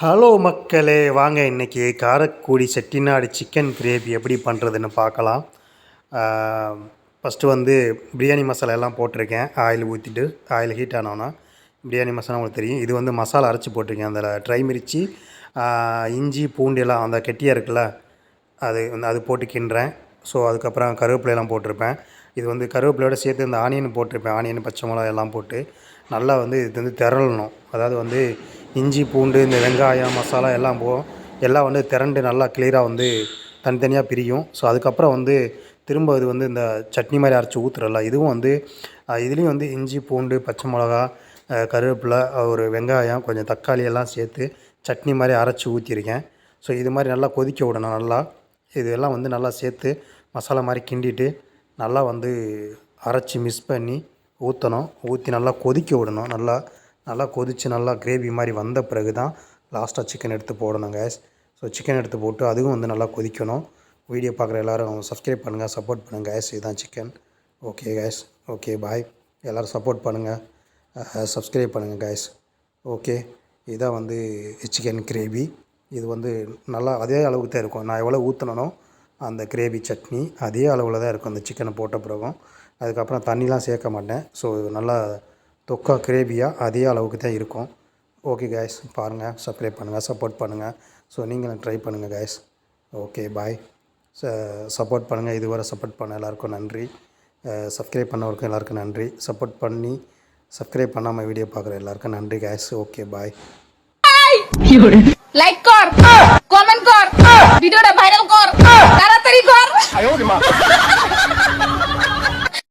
Hello மக்களே வாங்க இன்றைக்கி காரக்குடி செட்டிநாடு சிக்கன் கிரேவி எப்படி பண்ணுறதுன்னு பார்க்கலாம். ஃபஸ்ட்டு வந்து பிரியாணி மசாலா எல்லாம் போட்டிருக்கேன். ஆயில் ஊற்றிட்டு ஆயில் ஹீட் ஆனோன்னா பிரியாணி மசாலா உங்களுக்கு தெரியும். இது வந்து மசாலா அரைச்சி போட்டிருக்கேன். அதில் ட்ரை மிரிச்சி இஞ்சி பூண்டு எல்லாம் அந்த கெட்டியாக இருக்குல்ல அது வந்து அது போட்டு கிண்டுறேன். ஸோ அதுக்கப்புறம் கருவேப்பிலையெல்லாம் போட்டிருப்பேன். இது வந்து கருவேப்பிலையோட சேர்த்து இந்த ஆனியன் போட்டிருப்பேன். ஆனியன் பச்சை மிளகா எல்லாம் போட்டு நல்லா வந்து இது வந்து திரளணும். அதாவது வந்து இஞ்சி பூண்டு இந்த வெங்காயம் மசாலா எல்லாம் போ எல்லாம் வந்து திரண்டு நல்லா கிளியராக வந்து தனித்தனியாக பிரியும். ஸோ அதுக்கப்புறம் வந்து திரும்ப இது வந்து இந்த சட்னி மாதிரி அரைச்சி ஊற்றுறல இதுவும் வந்து இதுலேயும் வந்து இஞ்சி பூண்டு பச்சை மிளகா கருவேப்பிலை ஒரு வெங்காயம் கொஞ்சம் தக்காளி எல்லாம் சேர்த்து சட்னி மாதிரி அரைச்சி ஊற்றிருக்கேன் ஸோ இது மாதிரி நல்லா கொதிக்க விடணும் நல்லா. இதெல்லாம் வந்து நல்லா சேர்த்து மசாலா மாதிரி கிண்டிட்டு நல்லா வந்து அரைச்சி மிக்ஸ் பண்ணி ஊற்றணும் ஊற்றி நல்லா கொதிக்க விடணும் நல்லா. நல்லா கொதித்து நல்லா கிரேவி மாதிரி வந்த பிறகு தான் லாஸ்ட்டாக சிக்கன் எடுத்து போடணும் கேஸ் ஸோ சிக்கன் எடுத்து போட்டு அதுவும் வந்து நல்லா கொதிக்கணும். வீடியோ பார்க்குற எல்லோரும் சப்ஸ்கிரைப் பண்ணுங்கள் சப்போர்ட் பண்ணுங்கள் கேஸ் இதுதான் chicken okay guys okay bye எல்லோரும் சப்போர்ட் பண்ணுங்கள் சப்ஸ்கிரைப் பண்ணுங்கள் கேஸ் ஓகே இதான் வந்து சிக்கன் கிரேவி இது வந்து நல்லா அதே அளவுக்கு தான் இருக்கும். நான் எவ்வளோ ஊற்றினனோ அந்த கிரேவி சட்னி அதே அளவில் தான் இருக்கும் அந்த சிக்கனை போட்ட பிறகும். அதுக்கப்புறம் தண்ணிலாம் சேர்க்க மாட்டேன். ஸோ நல்லா தொக்கா கிரேவியாக அதே அளவுக்கு தான் இருக்கும் ஓகே கைஸ் பாருங்கள் சப்ஸ்கிரைப் பண்ணுங்கள் சப்போர்ட் பண்ணுங்கள் ஸோ நீங்களும் ட்ரை பண்ணுங்கள் கைஸ் ஓகே பாய் ச சப்போர்ட் பண்ணுங்கள் இதுவரை சப்போர்ட் பண்ண எல்லாருக்கும் நன்றி சப்ஸ்கிரைப் பண்ணவருக்கும் எல்லாருக்கும் நன்றி சப்போர்ட் பண்ணி சப்ஸ்கிரைப் பண்ணாமல் வீடியோ பார்க்குற எல்லாருக்கும் நன்றி கைஸ் ஓகே பாய் লাইক কর কমেন্ট কর ভিডিওটা ভাইরাল কর তাড়াতাড়ি কর